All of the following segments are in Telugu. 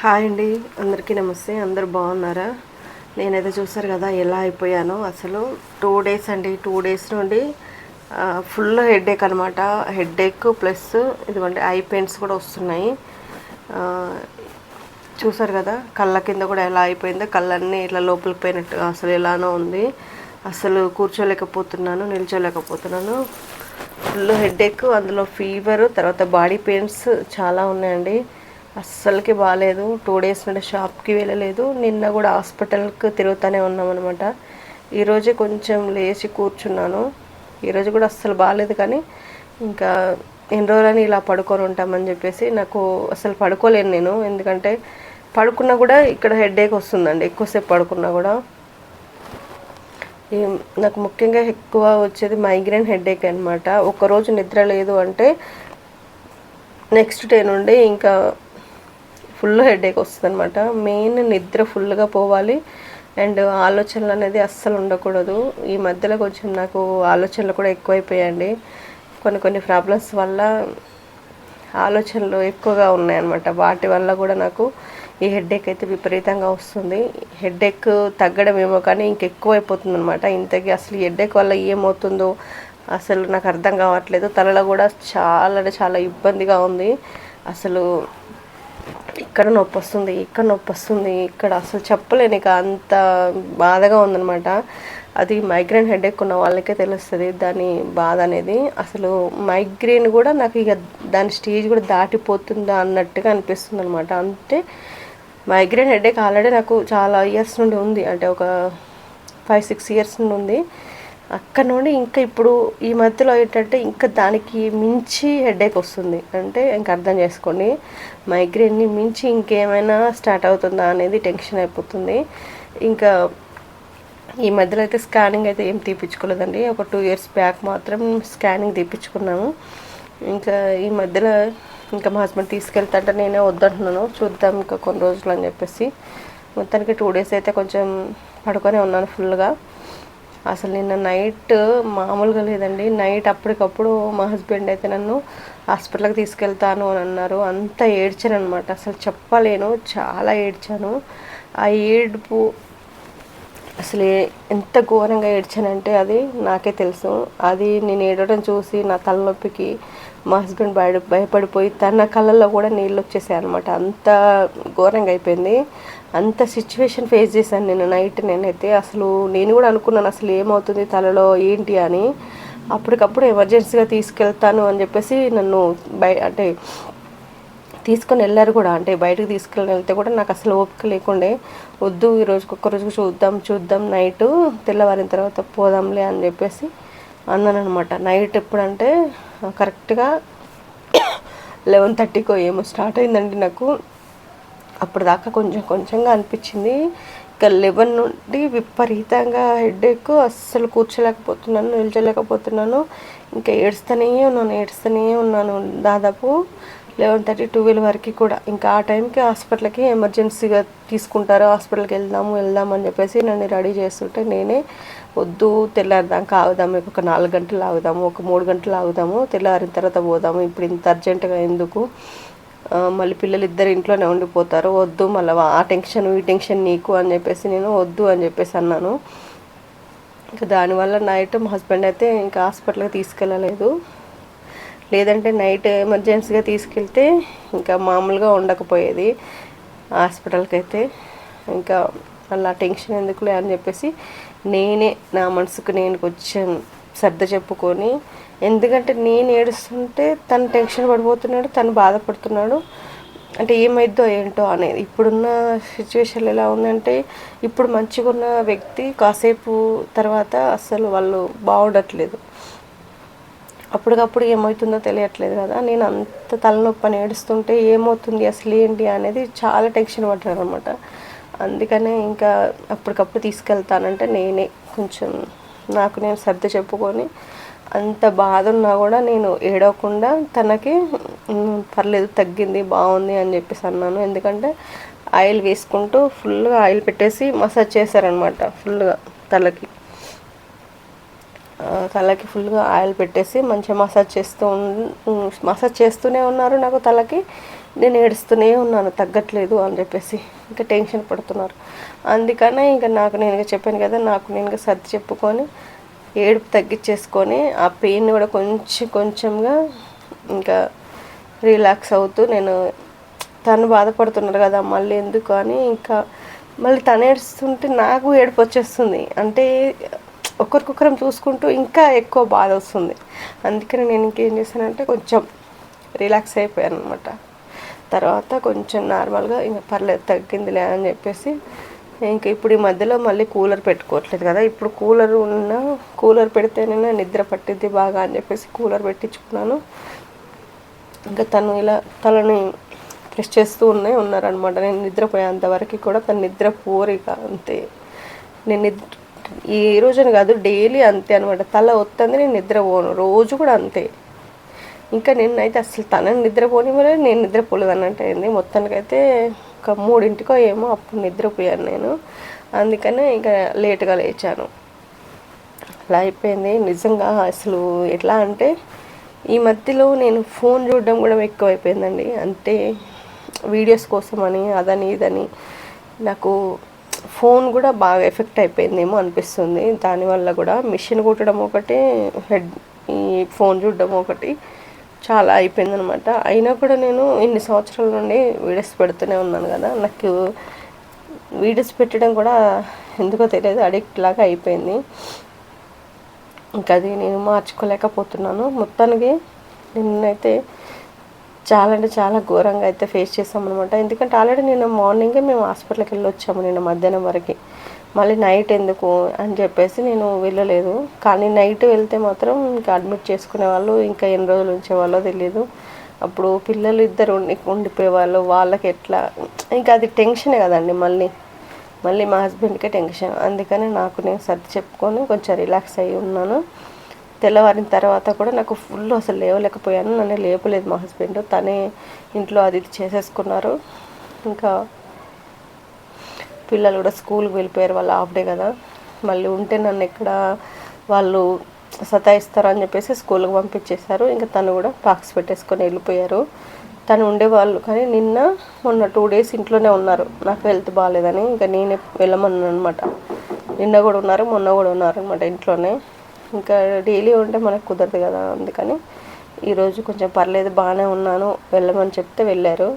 హాయ్ అండి. అందరికీ నమస్తే. అందరు బాగున్నారా? నేనైతే చూసారు కదా ఎలా అయిపోయానో. అసలు టూ డేస్ అండి. టూ డేస్ నుండి ఫుల్ హెడేక్ అనమాట హెడేక్ ప్లస్ ఇదిగోండి ఐ పెయిన్స్ కూడా వస్తున్నాయి. చూసారు కదా కళ్ళ కింద కూడా ఎలా అయిపోయిందో. కళ్ళన్నీ ఇట్లా లోపలికి పోయినట్టుగా అసలు ఎలానో ఉంది. అసలు కూర్చోలేకపోతున్నాను నిల్చోలేకపోతున్నాను. ఫుల్ హెడేక్ అందులో ఫీవర్ తర్వాత బాడీ పెయిన్స్ చాలా ఉన్నాయండి. అస్సలకి బాగాలేదు టూ డేస్ నుండి షాప్కి వెళ్ళలేదు. నిన్న కూడా హాస్పిటల్కి తిరుగుతూనే ఉన్నాం అనమాట ఈరోజే కొంచెం లేచి కూర్చున్నాను. ఈరోజు కూడా అస్సలు బాగాలేదు కానీ ఇంకా ఎన్ని రోజులని ఇలా పడుకొని ఉంటామని చెప్పేసి నాకు అసలు పడుకోలేను నేను. ఎందుకంటే పడుకున్నా కూడా ఇక్కడ హెడేక్ వస్తుందండి. ఎక్కువసేపు పడుకున్నా కూడా. నాకు ముఖ్యంగా ఎక్కువ వచ్చేది మైగ్రేన్ హెడేక్ అనమాట ఒకరోజు నిద్ర లేదు అంటే నెక్స్ట్ డే నుండి ఇంకా ఫుల్ హెడేక్ వస్తుంది అనమాట మెయిన్ నిద్ర ఫుల్గా పోవాలి. అండ్ ఆలోచనలు అనేది అస్సలు ఉండకూడదు. ఈ మధ్యలో కొంచెం నాకు ఆలోచనలు కూడా ఎక్కువైపోయాయండి. కొన్ని కొన్ని ప్రాబ్లమ్స్ వల్ల ఆలోచనలు ఎక్కువగా ఉన్నాయన్నమాట. వాటి వల్ల కూడా నాకు ఈ హెడ్ఏక్ అయితే విపరీతంగా వస్తుంది. హెడ్ఏక్ తగ్గడం ఏమో కానీ ఇంకెక్కువ అయిపోతుంది అనమాట ఇంతకీ అసలు హెడ్ఏక్ వల్ల ఏమవుతుందో అసలు నాకు అర్థం కావట్లేదు. తలలో కూడా చాలా అంటే చాలా ఇబ్బందిగా ఉంది. అసలు ఇక్కడ నొప్పి వస్తుంది ఇక్కడ నొప్పి వస్తుంది ఇక్కడ అసలు చెప్పలేను ఇక అంత బాధగా ఉందనమాట అది మైగ్రేన్ హెడేక్ ఉన్న వాళ్ళకే తెలుస్తుంది దాని బాధ అనేది. అసలు మైగ్రేన్ కూడా నాకు ఇక దాని స్టేజ్ కూడా దాటిపోతుందా అన్నట్టుగా అనిపిస్తుంది అనమాట అంటే మైగ్రేన్ హెడేక్ ఆల్రెడీ నాకు చాలా ఇయర్స్ నుండి ఉంది. అంటే ఒక ఫైవ్ సిక్స్ ఇయర్స్ నుండి ఉంది. అక్కడ నుండి ఇంకా ఇప్పుడు ఈ మధ్యలో ఏంటంటే ఇంకా దానికి మించి హెడేక్ వస్తుంది. అంటే ఇంకా అర్థం చేసుకోండి మైగ్రేన్ని మించి ఇంకేమైనా స్టార్ట్ అవుతుందా అనేది టెన్షన్ అయిపోతుంది. ఇంకా ఈ మధ్యలో అయితే స్కానింగ్ అయితే ఏం తీపించుకోలేదండి ఒక టూ ఇయర్స్ బ్యాక్ మాత్రం స్కానింగ్ తీపించుకున్నాము ఇంకా ఈ మధ్యలో ఇంకా మా హస్బెండ్ తీసుకెళ్తాంటే నేనే వద్దంటున్నాను. చూద్దాం ఇంకా కొన్ని రోజులు అని చెప్పేసి. మొత్తానికి టూ డేస్ అయితే కొంచెం పడుకొనే ఉన్నాను ఫుల్గా అసలు నిన్న నైట్ మామూలుగా లేదండి. నైట్ అప్పటికప్పుడు మా హస్బెండ్ అయితే నన్ను హాస్పిటల్కి తీసుకెళ్తాను అని అన్నారు. అంత ఏడ్చాను అనమాట అసలు చెప్పలేను. చాలా ఏడ్చాను. ఆ ఏడుపు అసలు ఎంత ఘోరంగా ఏడ్చానంటే అది నాకే తెలుసు. అది నేను ఏడవడం చూసి నా తలనొప్పికి మా హస్బెండ్ భయ భయపడిపోయి తన కళ్ళల్లో కూడా నీళ్ళు వచ్చేసాయి అనమాట అంత ఘోరంగా అయిపోయింది. అంత సిచ్యువేషన్ ఫేస్ చేశాను నేను నైట్ నేనైతే. అసలు నేను కూడా అనుకున్నాను అసలు ఏమవుతుంది తలలో ఏంటి అని. అప్పటికప్పుడు ఎమర్జెన్సీగా తీసుకెళ్తాను అని చెప్పేసి నన్ను బయ అంటే తీసుకొని వెళ్ళారు కూడా. అంటే బయటకు తీసుకెళ్ళి వెళ్తే కూడా నాకు అసలు ఓపిక లేకుండే వద్దు ఈ రోజుకి ఒక్క రోజుకి చూద్దాం చూద్దాం నైట్ తెల్లవారిన తర్వాత పోదాంలే అని చెప్పేసి అన్నాను అనమాట నైట్ ఎప్పుడంటే కరెక్ట్గా లెవెన్ థర్టీకో ఏమో స్టార్ట్ అయిందండి నాకు. అప్పుడు దాకా కొంచెం కొంచెంగా అనిపించింది. ఇక లెవెన్ నుండి విపరీతంగా హెడేక్ అస్సలు కూర్చోలేకపోతున్నాను నిల్చోలేకపోతున్నాను. ఇంకా ఏడుస్తూనే ఉన్నాను ఏడుస్తూనే ఉన్నాను. దాదాపు లెవెన్ థర్టీ ట్వెల్వ్ వరకు కూడా. ఇంకా ఆ టైంకి హాస్పిటల్కి ఎమర్జెన్సీగా తీసుకుంటారు. హాస్పిటల్కి వెళ్దాము వెళ్దాం అని చెప్పేసి నన్ను రెడీ చేస్తుంటే నేనే వద్దు తెల్లారిదాకా ఆగుదాము ఒక నాలుగు గంటలు ఆగుదాము ఒక మూడు గంటలు ఆగుదాము తెల్లారిన తర్వాత పోదాము. ఇప్పుడు ఇంత అర్జెంటుగా ఎందుకు? మళ్ళీ పిల్లలు ఇద్దరు ఇంట్లోనే ఉండిపోతారు. వద్దు మళ్ళీ ఆ టెన్షన్ ఈ టెన్షన్ నీకు అని చెప్పేసి నేను వద్దు అని చెప్పేసి అన్నాను. ఇంకా దానివల్ల నైట్ మా హస్బెండ్ అయితే ఇంకా హాస్పిటల్కి తీసుకెళ్ళలేదు. లేదంటే నైట్ ఎమర్జెన్సీగా తీసుకెళ్తే ఇంకా మామూలుగా ఉండకపోయేది హాస్పిటల్కి అయితే ఇంకా అలా టెన్షన్ ఎందుకులే అని చెప్పేసి నేనే నా మనసుకు నేను కొంచెం శ్రద్ధ చెప్పుకొని ఎందుకంటే నేను ఏడుస్తుంటే తను టెన్షన్ పడిపోతున్నాడు తను బాధపడుతున్నాడు. అంటే ఏమైద్దో ఏంటో అనేది. ఇప్పుడున్న సిచ్యువేషన్ ఎలా ఉందంటే ఇప్పుడు మంచిగా ఉన్న వ్యక్తి కాసేపు తర్వాత అసలు వాళ్ళు బాగుండట్లేదు. అప్పటికప్పుడు ఏమవుతుందో తెలియట్లేదు కదా. నేను అంత తలనొప్పి అని ఏడుస్తుంటే ఏమవుతుంది అసలు ఏంటి అనేది చాలా టెన్షన్ పడ్డాను అనమాట అందుకనే ఇంకా అప్పటికప్పుడు తీసుకెళ్తానంటే నేనే కొంచెం నాకు నేను శ్రద్ధ చెప్పుకొని అంత బాధ ఉన్నా కూడా నేను ఏడవకుండా తనకి పర్లేదు తగ్గింది బాగుంది అని చెప్పేసి అన్నాను. ఎందుకంటే ఆయిల్ వేసుకుంటూ ఫుల్గా ఆయిల్ పెట్టేసి మసాజ్ చేశారనమాట ఫుల్గా తలకి. తలకి ఫుల్గా ఆయిల్ పెట్టేసి మంచిగా మసాజ్ చేస్తూ మసాజ్ చేస్తూనే ఉన్నారు నాకు తలకి. నేను ఏడుస్తూనే ఉన్నాను తగ్గట్లేదు అని చెప్పేసి. ఇంకా టెన్షన్ పడుతున్నారు. అందుకనే ఇంకా నాకు నేను చెప్పాను కదా నాకు నేను సర్ది చెప్పుకొని ఏడుపు తగ్గించేసుకొని ఆ పెయిన్ కూడా కొంచెం కొంచెంగా ఇంకా రిలాక్స్ అవుతూ నేను తను బాధపడుతున్నారు కదా మళ్ళీ ఎందుకు అని ఇంకా మళ్ళీ తను ఏడుస్తుంటే నాకు ఏడుపు వచ్చేస్తుంది. అంటే ఒకరికొకరం చూసుకుంటూ ఇంకా ఎక్కువ బాధ వస్తుంది. అందుకని నేను ఇంకేం చేశానంటే కొంచెం రిలాక్స్ అయిపోయాను అనమాట తర్వాత కొంచెం నార్మల్గా ఇంకా పర్లేదు తగ్గిందిలే అని చెప్పేసి ఇంకా ఇప్పుడు ఈ మధ్యలో మళ్ళీ కూలర్ పెట్టుకోవట్లేదు కదా. ఇప్పుడు కూలర్ ఉన్న కూలర్ పెడితేనే నిద్ర పట్టిద్ది బాగా అని చెప్పేసి కూలర్ పెట్టించుకున్నాను. ఇంకా తను ఇలా తలని ప్రెస్ చేస్తూ ఉన్నాయి ఉన్నారనమాట నేను నిద్రపోయేంతవరకు కూడా తను నిద్ర పోరిక అంతే. నేను నిద్ర ఈ రోజున కాదు డైలీ అంతే అనమాట తల వస్తుంది నేను నిద్రపోను రోజు కూడా అంతే. ఇంకా నిన్నైతే అసలు తనని నిద్రపోనివ్వలేదు నేను నిద్రపోలేదు అన్నట్టు అయింది. మొత్తానికైతే ఒక మూడింటికో ఏమో అప్పుడు నిద్రపోయాను నేను. అందుకనే ఇంకా లేట్గా లేచాను. అలా అయిపోయింది. నిజంగా అసలు ఎట్లా అంటే ఈ మధ్యలో నేను ఫోన్ చూడడం కూడా ఎక్కువైపోయిందండి. అంటే వీడియోస్ కోసం అని అదని ఇదని నాకు ఫోన్ కూడా బాగా ఎఫెక్ట్ అయిపోయిందేమో అనిపిస్తుంది. దానివల్ల కూడా మిషన్ కుట్టడం ఒకటి హెడ్ ఈ ఫోన్ చూడడం ఒకటి. చాలా అయిపోయిందనమాట. అయినా కూడా నేను ఇన్ని సంవత్సరాల నుండి వీడియోస్ పెడుతూనే ఉన్నాను కదా. నాకు వీడియోస్ పెట్టడం కూడా ఎందుకో తెలియదు. అడిక్ట్ లాగా అయిపోయింది. ఇంకా అది నేను మార్చుకోలేకపోతున్నాను. మొత్తానికి నిన్నైతే చాలా అంటే చాలా ఘోరంగా అయితే ఫేస్ చేసామన్నమాట ఎందుకంటే ఆల్రెడీ నిన్న మార్నింగే మేము హాస్పిటల్కి వెళ్ళి వచ్చాము నిన్న మధ్యాహ్నం వరకు. మళ్ళీ నైట్ ఎందుకు అని చెప్పేసి నేను వెళ్ళలేదు. కానీ నైట్ వెళ్తే మాత్రం ఇంకా అడ్మిట్ చేసుకునే వాళ్ళు ఇంకా ఎన్ని రోజులు ఉంచేవాళ్ళో తెలియదు అప్పుడు పిల్లలు ఇద్దరు ఉండి ఉండిపోయేవాళ్ళు వాళ్ళకి ఎట్లా? ఇంకా అది టెన్షనే కదండి మళ్ళీ. మళ్ళీ మా హస్బెండ్కే టెన్షన్ అందుకని నాకు నేను సర్ది చెప్పుకొని కొంచెం రిలాక్స్ అయ్యి ఉన్నాను. తెల్లవారిన తర్వాత కూడా నాకు ఫుల్ అసలు లేవలేకపోయాను. నన్ను లేపలేదు మా హస్బెండ్ తనే ఇంట్లో అది చేసేసుకున్నారు. ఇంకా పిల్లలు కూడా స్కూల్కి వెళ్ళిపోయారు వాళ్ళు హాఫ్ డే కదా. మళ్ళీ ఉంటే నన్ను ఎక్కడ వాళ్ళు సతాయిస్తారు అని చెప్పేసి స్కూల్కి పంపించేశారు. ఇంకా తను కూడా బాక్స్ పెట్టేసుకొని వెళ్ళిపోయారు. తను ఉండేవాళ్ళు కానీ నిన్న మొన్న టూ డేస్ ఇంట్లోనే ఉన్నారు. నాకు హెల్త్ బాగాలేదని ఇంకా నేనే వెళ్ళమన్నాను అనమాట నిన్న కూడా ఉన్నారు మొన్న కూడా ఉన్నారు అనమాట ఇంట్లోనే. ఇంకా డైలీ ఉంటే మనకు కుదరదు కదా అందుకని ఈరోజు కొంచెం పర్లేదు బాగానే ఉన్నాను వెళ్ళమని చెప్తే వెళ్ళారు.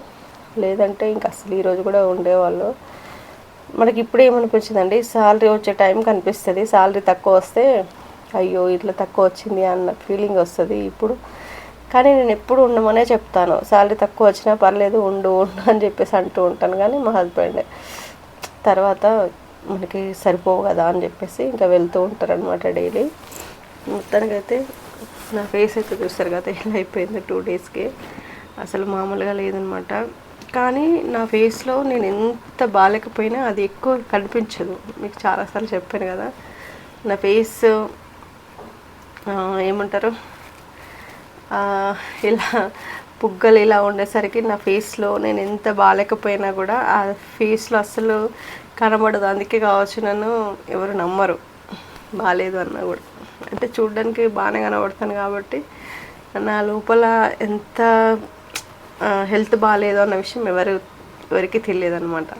లేదంటే ఇంకా అసలు ఈరోజు కూడా ఉండేవాళ్ళు. మనకి ఇప్పుడు ఏమనిపించిందండి? శాలరీ వచ్చే టైం కనిపిస్తుంది. శాలరీ తక్కువ వస్తే అయ్యో ఇట్లా తక్కువ వచ్చింది అన్న ఫీలింగ్ వస్తుంది ఇప్పుడు. కానీ నేను ఎప్పుడు ఉండమనే చెప్తాను. శాలరీ తక్కువ వచ్చినా పర్లేదు ఉండు ఉండు అని చెప్పేసి అంటూ ఉంటాను. కానీ మా హస్బెండ్ తర్వాత మనకి సరిపోవు కదా అని చెప్పేసి ఇంకా వెళ్తూ ఉంటారు అనమాట డైలీ. మొత్తానికి అయితే నా ఫేస్ అయితే చూస్తారు కదా ఇలా అయిపోయింది టూ డేస్కి. అసలు మామూలుగా లేదనమాట కానీ నా ఫేస్లో నేను ఎంత బాగాలేకపోయినా అది ఎక్కువ కనిపించదు. మీకు చాలాసార్లు చెప్పాను కదా. నా ఫేస్ ఏమంటారు? ఇలా పుగ్గలు ఇలా ఉండేసరికి నా ఫేస్లో నేను ఎంత బాగాలేకపోయినా కూడా ఆ ఫేస్లో అస్సలు కనబడదు. అందుకే కావచ్చు నన్ను ఎవరు నమ్మరు. బాగాలేదు అన్నా కూడా. అంటే చూడడానికి బాగానే కనబడతాను కాబట్టి నా లోపల ఎంత హెల్త్ బాగాలేదు అన్న విషయం ఎవరు ఎవరికి తెలియదు అనమాట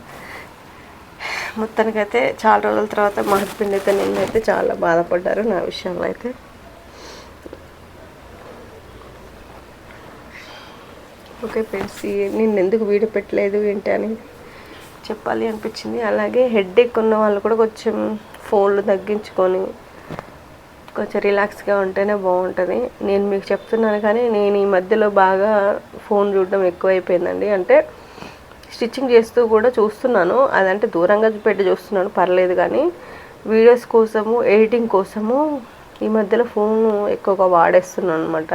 మొత్తానికైతే చాలా రోజుల తర్వాత మా హస్బెండ్ అయితే నిన్నైతే చాలా బాధపడ్డారు నా విషయంలో అయితే. ఓకే ఫ్రెండ్స్ నేను ఎందుకు వీడియో పెట్టలేదు ఏంటి అని చెప్పాలి అనిపించింది. అలాగే హెడ్ ఎక్ ఉన్న వాళ్ళు కూడా కొంచెం ఫోన్లు తగ్గించుకొని కొంచెం రిలాక్స్గా ఉంటేనే బాగుంటుంది. నేను మీకు చెప్తున్నాను కానీ నేను ఈ మధ్యలో బాగా ఫోన్ చూడడం ఎక్కువైపోయిందండి. అంటే స్టిచ్చింగ్ చేస్తూ కూడా చూస్తున్నాను. అదంటే దూరంగా పెట్టి చూస్తున్నాను పర్లేదు కానీ వీడియోస్ కోసము ఎడిటింగ్ కోసము ఈ మధ్యలో ఫోన్ ఎక్కువగా వాడేస్తున్నాను అనమాట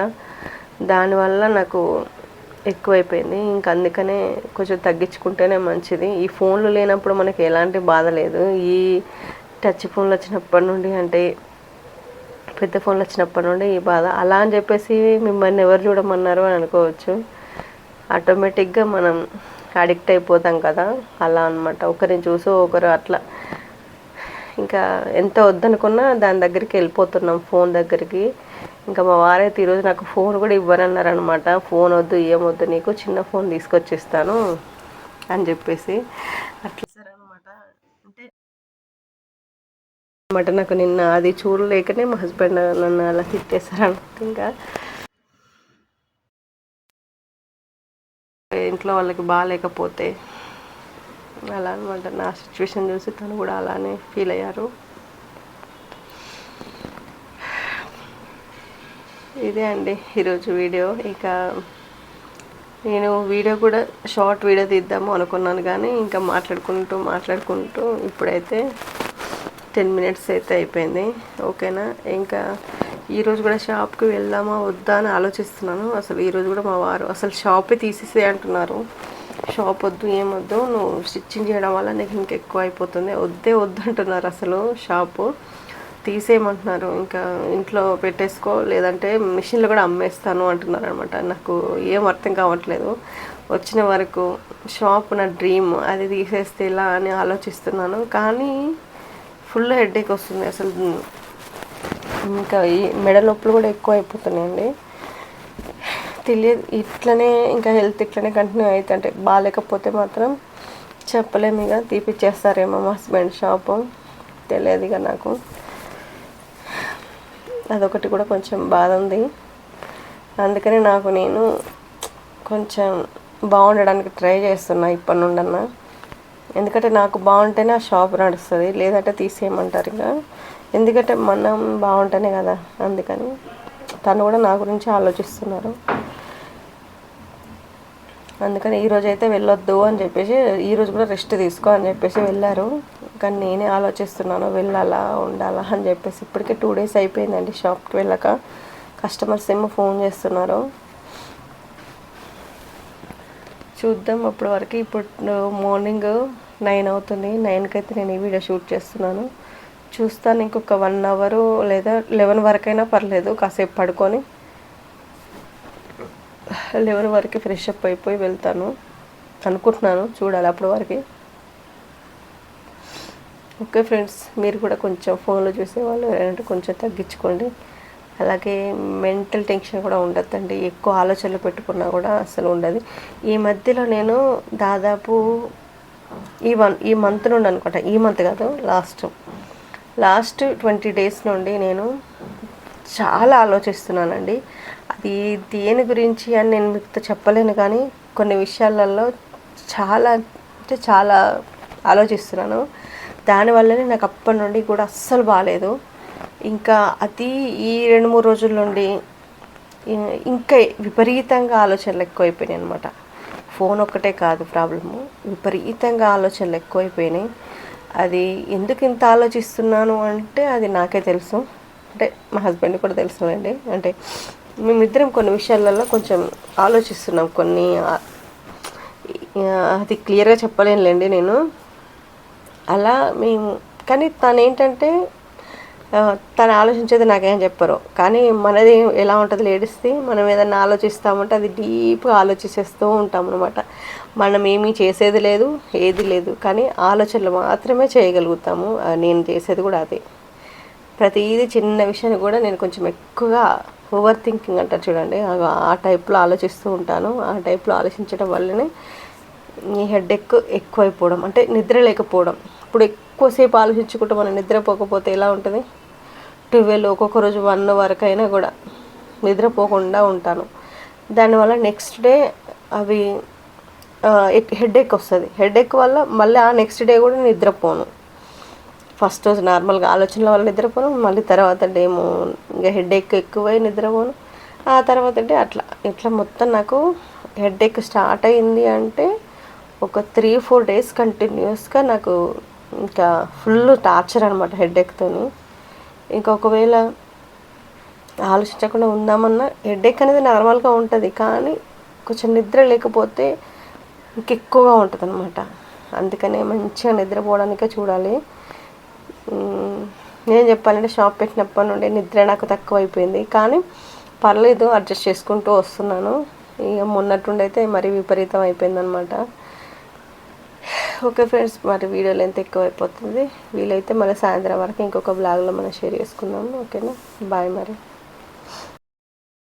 దానివల్ల నాకు ఎక్కువైపోయింది. ఇంకా అందుకనే కొంచెం తగ్గించుకుంటేనే మంచిది. ఈ ఫోన్లు లేనప్పుడు మనకి ఎలాంటి బాధ లేదు. ఈ టచ్ ఫోన్లు వచ్చినప్పటి నుండి అంటే పెద్ద ఫోన్లు వచ్చినప్పటి నుండి ఈ బాధ. అలా అని చెప్పేసి మిమ్మల్ని ఎవరు చూడమన్నారు అని అనుకోవచ్చు. ఆటోమేటిక్గా మనం అడిక్ట్ అయిపోతాం కదా. అలా అనమాట ఒకరిని చూసి ఒకరు అట్లా. ఇంకా ఎంత వద్దనుకున్నా దాని దగ్గరికి వెళ్ళిపోతున్నాం ఫోన్ దగ్గరికి. ఇంకా మా వారైతే ఈరోజు నాకు ఫోన్ కూడా ఇవ్వనన్నారనమాట ఫోన్ వద్దు ఏమొద్దు నీకు చిన్న ఫోన్ తీసుకొచ్చిస్తాను అని చెప్పేసి. అట్లా అనమాట. నాకు నిన్న అది చూడలేకనే మా హస్బెండ్ నన్ను అలా తిట్టేశారనమాట ఇంకా. ఇంట్లో వాళ్ళకి బాగాలేకపోతే అలా అనమాట. నా సిచ్యువేషన్ చూసి తను కూడా అలానే ఫీల్ అయ్యారు. ఇదే అండి ఈరోజు వీడియో ఇక నేను వీడియో కూడా షార్ట్ వీడియో తీద్దాము అనుకున్నాను కానీ ఇంకా మాట్లాడుకుంటూ మాట్లాడుకుంటూ ఇప్పుడైతే టెన్ మినిట్స్ అయితే అయిపోయింది. ఓకేనా? ఇంకా ఈరోజు కూడా షాప్కి వెళ్దామా వద్దా అని ఆలోచిస్తున్నాను. అసలు ఈరోజు కూడా మా వారు అసలు షాపే తీసేసే అంటున్నారు. షాప్ వద్దు ఏమొద్దు నువ్వు స్టిచ్చింగ్ చేయడం వల్ల నీకు ఇంకెక్కువ అయిపోతుంది. వద్దే వద్దు అంటున్నారు అసలు షాపు. తీసేయమంటున్నారు. ఇంకా ఇంట్లో పెట్టేసుకో లేదంటే మిషన్లు కూడా అమ్మేస్తాను అంటున్నారు అనమాట నాకు ఏం అర్థం కావట్లేదు. వచ్చిన వరకు షాప్ నా డ్రీమ్ అది తీసేస్తే ఇలా అని ఆలోచిస్తున్నాను. కానీ ఫుల్ హెడ్ఏక్ వస్తుంది అసలు. ఇంకా ఈ మెడ నొప్పులు కూడా ఎక్కువ అయిపోతున్నాయండి. తెలియదు ఇట్లనే ఇంకా హెల్త్ ఇట్లనే కంటిన్యూ అవుతుంది అంటే బాగాలేకపోతే మాత్రం చెప్పలేము ఇక తీపిచ్చేస్తారేమో మా హస్బెండ్ షాపు. తెలియదు ఇక నాకు. అదొకటి కూడా కొంచెం బాధ ఉంది. అందుకని నాకు నేను కొంచెం బాగుండడానికి ట్రై చేస్తున్నా ఇప్పటి నుండన్నా. ఎందుకంటే నాకు బాగుంటేనే ఆ షాప్ నడుస్తుంది లేదంటే తీసేయమంటారు ఇక. ఎందుకంటే మనం బాగుంటేనే కదా అందుకని తను కూడా నా గురించి ఆలోచిస్తున్నారు. అందుకని ఈరోజు అయితే వెళ్ళొద్దు అని చెప్పేసి ఈరోజు కూడా రెస్ట్ తీసుకో అని చెప్పేసి వెళ్ళారు. కానీ నేనే ఆలోచిస్తున్నాను వెళ్ళాలా ఉండాలా అని చెప్పేసి. ఇప్పటికే టూ డేస్ అయిపోయిందండి షాప్కి వెళ్ళక. కస్టమర్స్ ఏమో ఫోన్ చేస్తున్నారు. చూద్దాం అప్పటి వరకు ఇప్పుడు మార్నింగ్ నైన్ అవుతుంది. నైన్కి అయితే నేను ఈ వీడియో షూట్ చేస్తున్నాను. చూస్తాను ఇంకొక వన్ అవరు లేదా లెవెన్ వరకైనా పర్లేదు కాసేపు పడుకొని. లెవెన్ వరకు ఫ్రెష్ అప్ అయిపోయి వెళ్తాను. అనుకుంటున్నాను చూడాలి అప్పటి వరకు. ఓకే ఫ్రెండ్స్ మీరు కూడా కొంచెం ఫోన్లో చూసేవాళ్ళు ఎవరైనా కొంచెం తగ్గించుకోండి. అలాగే మెంటల్ టెన్షన్ కూడా ఉండద్దండి. ఎక్కువ ఆలోచనలు పెట్టుకున్నా కూడా అసలు ఉండదు. ఈ మధ్యలో నేను దాదాపు ఈ వన్ ఈ మంత్ నుండి అనుకుంటా. ఈ మంత్ కాదు లాస్ట్ లాస్ట్ ట్వంటీ డేస్ నుండి నేను చాలా ఆలోచిస్తున్నానండి. అది దేని గురించి అని నేను మీకు చెప్పలేను కానీ కొన్ని విషయాలలో చాలా అంటే చాలా ఆలోచిస్తున్నాను. దానివల్లనే నాకు అప్పటి నుండి కూడా అస్సలు బాగాలేదు ఇంకా అది ఈ రెండు మూడు రోజుల నుండి ఇంకా విపరీతంగా ఆలోచనలు ఎక్కువైపోయినాయి అనమాట ఫోన్ ఒక్కటే కాదు ప్రాబ్లము. విపరీతంగా ఆలోచనలు ఎక్కువైపోయినాయి. అది ఎందుకు ఇంత ఆలోచిస్తున్నాను అంటే అది నాకే తెలుసు. అంటే మా హస్బెండ్ కూడా తెలుసునండి అంటే మేమిద్దరం కొన్ని విషయాలలో కొంచెం ఆలోచిస్తున్నాం. కొన్ని అది క్లియర్గా చెప్పలేనులేండి నేను. అలా మేము కానీ తను ఏంటంటే తను ఆలోచించేది నాకేం చెప్పరు. కానీ మనది ఎలా ఉంటుంది లేడీస్ది? మనం ఏదన్నా ఆలోచిస్తామంటే అది డీప్గా ఆలోచిస్తూ ఉంటాం అనమాట మనం ఏమీ చేసేది లేదు ఏది లేదు. కానీ ఆలోచనలు మాత్రమే చేయగలుగుతాము. నేను చేసేది కూడా అదే. ప్రతిదీ చిన్న విషయాన్ని కూడా నేను కొంచెం ఎక్కువగా ఓవర్ థింకింగ్ అంటారు చూడండి. ఆ టైప్లో ఆలోచిస్తూ ఉంటాను. ఆ టైప్లో ఆలోచించడం వల్లనే ఈ హెడ్ ఎక్కువ ఎక్కువైపోవడం. అంటే నిద్ర లేకపోవడం. ఇప్పుడు ఎక్కువసేపు ఆలోచించుకుంటూ మనం నిద్రపోకపోతే ఎలా ఉంటుంది? ట్వెల్వ్ ఒక్కొక్క రోజు వన్ వరకు అయినా కూడా నిద్రపోకుండా ఉంటాను. దానివల్ల నెక్స్ట్ డే అవి హెడ్ వస్తుంది. హెడ్ వల్ల మళ్ళీ ఆ నెక్స్ట్ డే కూడా నిద్రపోను. ఫస్ట్ రోజు నార్మల్గా ఆలోచనల వల్ల నిద్రపోను మళ్ళీ తర్వాత డేమో ఇంకా హెడేక్ ఎక్కువై నిద్రపోను. ఆ తర్వాత డే అట్లా. ఇట్లా మొత్తం నాకు హెడేక్ స్టార్ట్ అయింది అంటే ఒక త్రీ ఫోర్ డేస్ కంటిన్యూస్గా నాకు ఇంకా ఫుల్ టార్చర్ అనమాట హెడేక్తో ఇంకా ఒకవేళ ఆలోచించకుండా ఉందామన్నా హెడేక్ అనేది నార్మల్గా ఉంటుంది కానీ కొంచెం నిద్ర లేకపోతే ఇంకెక్కువగా ఉంటుంది అనమాట అందుకనే మంచిగా నిద్రపోవడానికే చూడాలి. నేను చెప్పాలంటే షాప్ పెట్టినప్పటి నుండి నిద్ర నాకు తక్కువ అయిపోయింది కానీ పర్లేదు అడ్జస్ట్ చేసుకుంటూ వస్తున్నాను. ఇక మొన్నట్టుండైతే మరీ విపరీతం అయిపోయింది అనమాట ఓకే ఫ్రెండ్స్ మరి వీడియో లెంత్ ఎక్కువ అయిపోతుంది. వీలైతే మళ్ళీ సాయంత్రం వరకు ఇంకొక బ్లాగ్లో మనం షేర్ చేసుకుందాము. ఓకేనా? బాయ్ మరి.